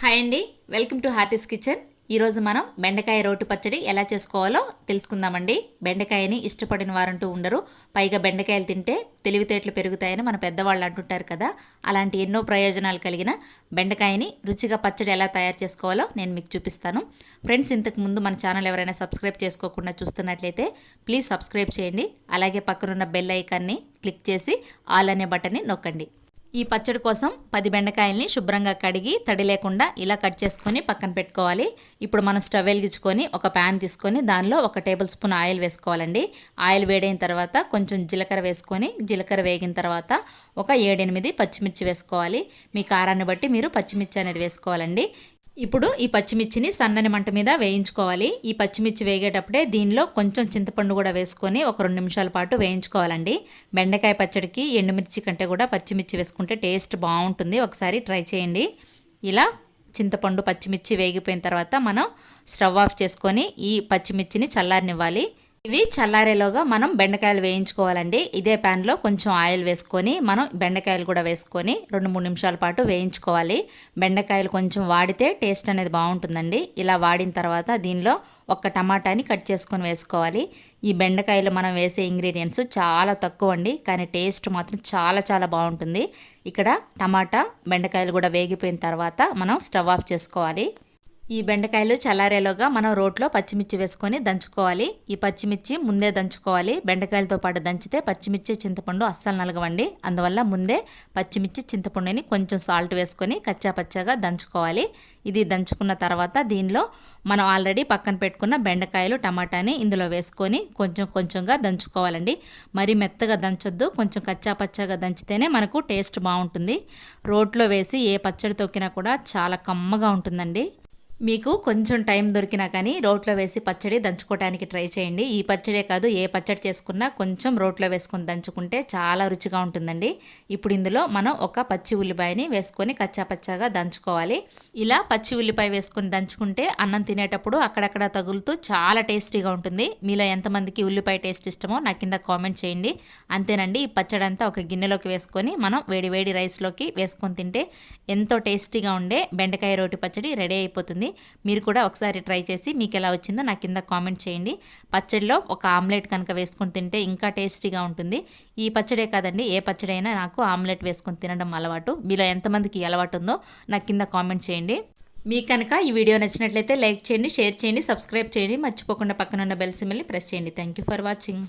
Hi అండి welcome to హార్టీస్ kitchen ఈరోజు మనం బెండకాయ రోటి పచ్చడి ఎలా చేసుకోవాలో తెలుసుకుందామండి. బెండకాయని ఇష్టపడిన వారంటూ ఉండరు. పైగా బెండకాయలు తింటే తెలివితేటలు పెరుగుతాయని మన పెద్దవాళ్ళు అంటుంటారు కదా. అలాంటి ఎన్నో ప్రయోజనాలు కలిగిన బెండకాయని రుచిగా పచ్చడి ఎలా తయారు చేసుకోవాలో నేను మీకు చూపిస్తాను. ఫ్రెండ్స్ ఇంతకు ముందు మన ఛానల్ ఎవరైనా సబ్స్క్రైబ్ చేసుకోకుండా చూస్తున్నట్లయితే ప్లీజ్ సబ్స్క్రైబ్ చేయండి. అలాగే పక్కనున్న బెల్ ఐకాన్ని క్లిక్ చేసి ఆల్ అనే బటన్ని నొక్కండి. ఈ పచ్చడి కోసం పది బెండకాయల్ని శుభ్రంగా కడిగి తడి లేకుండా ఇలా కట్ చేసుకొని పక్కన పెట్టుకోవాలి. ఇప్పుడు మనం స్టవ్ వెలిగించుకొని ఒక ప్యాన్ తీసుకొని దానిలో ఒక టేబుల్ స్పూన్ ఆయిల్ వేసుకోవాలండి. ఆయిల్ వేడైన తర్వాత కొంచెం జీలకర్ర వేసుకొని జీలకర్ర వేగిన తర్వాత ఒక ఏడెనిమిది పచ్చిమిర్చి వేసుకోవాలి. మీ కారాన్ని బట్టి మీరు పచ్చిమిర్చి అనేది వేసుకోవాలండి. ఇప్పుడు ఈ పచ్చిమిర్చిని సన్నని మంట మీద వేయించుకోవాలి. ఈ పచ్చిమిర్చి వేగేటప్పుడే దీనిలో కొంచెం చింతపండు కూడా వేసుకొని ఒక రెండు నిమిషాల పాటు వేయించుకోవాలండి. బెండకాయ పచ్చడికి ఎండుమిర్చి కంటే కూడా పచ్చిమిర్చి వేసుకుంటే టేస్ట్ బాగుంటుంది. ఒకసారి ట్రై చేయండి. ఇలా చింతపండు పచ్చిమిర్చి వేగిపోయిన తర్వాత మనం స్టవ్ ఆఫ్ చేసుకొని ఈ పచ్చిమిర్చిని చల్లారనివ్వాలి. ఇవి చల్లారేలోగా మనం బెండకాయలు వేయించుకోవాలండి. ఇదే ప్యాన్లో కొంచెం ఆయిల్ వేసుకొని మనం బెండకాయలు కూడా వేసుకొని రెండు మూడు నిమిషాల పాటు వేయించుకోవాలి. బెండకాయలు కొంచెం వాడితే టేస్ట్ అనేది బాగుంటుందండి. ఇలా వాడిన తర్వాత దీనిలో ఒక్క టమాటాని కట్ చేసుకొని వేసుకోవాలి. ఈ బెండకాయలు మనం వేసే ఇంగ్రీడియంట్స్ చాలా తక్కువ అండి కానీ టేస్ట్ మాత్రం చాలా చాలా బాగుంటుంది. ఇక్కడ టమాటా బెండకాయలు కూడా వేగిపోయిన తర్వాత మనం స్టవ్ ఆఫ్ చేసుకోవాలి. ఈ బెండకాయలు చల్లారేలోగా మనం రోట్లో పచ్చిమిర్చి వేసుకొని దంచుకోవాలి. ఈ పచ్చిమిర్చి ముందే దంచుకోవాలి. బెండకాయలతో పాటు దంచితే పచ్చిమిర్చి చింతపండు అస్సలు నలగవండి. అందువల్ల ముందే పచ్చిమిర్చి చింతపండుని కొంచెం సాల్ట్ వేసుకొని కచ్చా పచ్చాగా దంచుకోవాలి. ఇది దంచుకున్న తర్వాత దీనిలో మనం ఆల్రెడీ పక్కన పెట్టుకున్న బెండకాయలు టమాటాని ఇందులో వేసుకొని కొంచెం కొంచెంగా దంచుకోవాలండి. మరి మెత్తగా దంచొద్దు. కొంచెం కచ్చా పచ్చాగా దంచితేనే మనకు టేస్ట్ బాగుంటుంది. రోట్లో వేసి ఏ పచ్చడి తొక్కినా కూడా చాలా కమ్మగా ఉంటుందండి. మీకు కొంచెం టైం దొరికినా కానీ రోట్లో వేసి పచ్చడి దంచుకోవడానికి ట్రై చేయండి. ఈ పచ్చడే కాదు ఏ పచ్చడి చేసుకున్నా కొంచెం రోట్లో వేసుకొని దంచుకుంటే చాలా రుచిగా ఉంటుందండి. ఇప్పుడు ఇందులో మనం ఒక పచ్చి ఉల్లిపాయని వేసుకొని కచ్చాపచ్చాగా దంచుకోవాలి. ఇలా పచ్చి ఉల్లిపాయ వేసుకొని దంచుకుంటే అన్నం తినేటప్పుడు అక్కడక్కడ తగులుతూ చాలా టేస్టీగా ఉంటుంది. మీలో ఎంతమందికి ఉల్లిపాయ టేస్ట్ ఇష్టమో నా కింద కామెంట్ చేయండి. అంతేనండి ఈ పచ్చడి అంతా ఒక గిన్నెలోకి వేసుకొని మనం వేడి వేడి రైస్లోకి వేసుకొని తింటే ఎంతో టేస్టీగా ఉండే బెండకాయ రోటి పచ్చడి రెడీ అయిపోతుంది. మీరు కూడా ఒకసారి ట్రై చేసి మీకు ఎలా వచ్చిందో నా కింద కామెంట్ చేయండి. పచ్చడిలో ఒక ఆమ్లెట్ కనుక వేసుకొని తింటే ఇంకా టేస్టీగా ఉంటుంది. ఈ పచ్చడే కాదండి ఏ పచ్చడి అయినా నాకు ఆమ్లెట్ వేసుకొని తినడం అలవాటు. మీలో ఎంతమందికి అలవాటు ఉందో నా కింద కామెంట్ చేయండి. మీకు కనుక ఈ వీడియో నచ్చినట్లయితే లైక్ చేయండి షేర్ చేయండి సబ్స్క్రైబ్ చేయండి. మర్చిపోకుండా పక్కన ఉన్న బెల్ సిమ్ని ప్రెస్ చేయండి. Thank you for watching.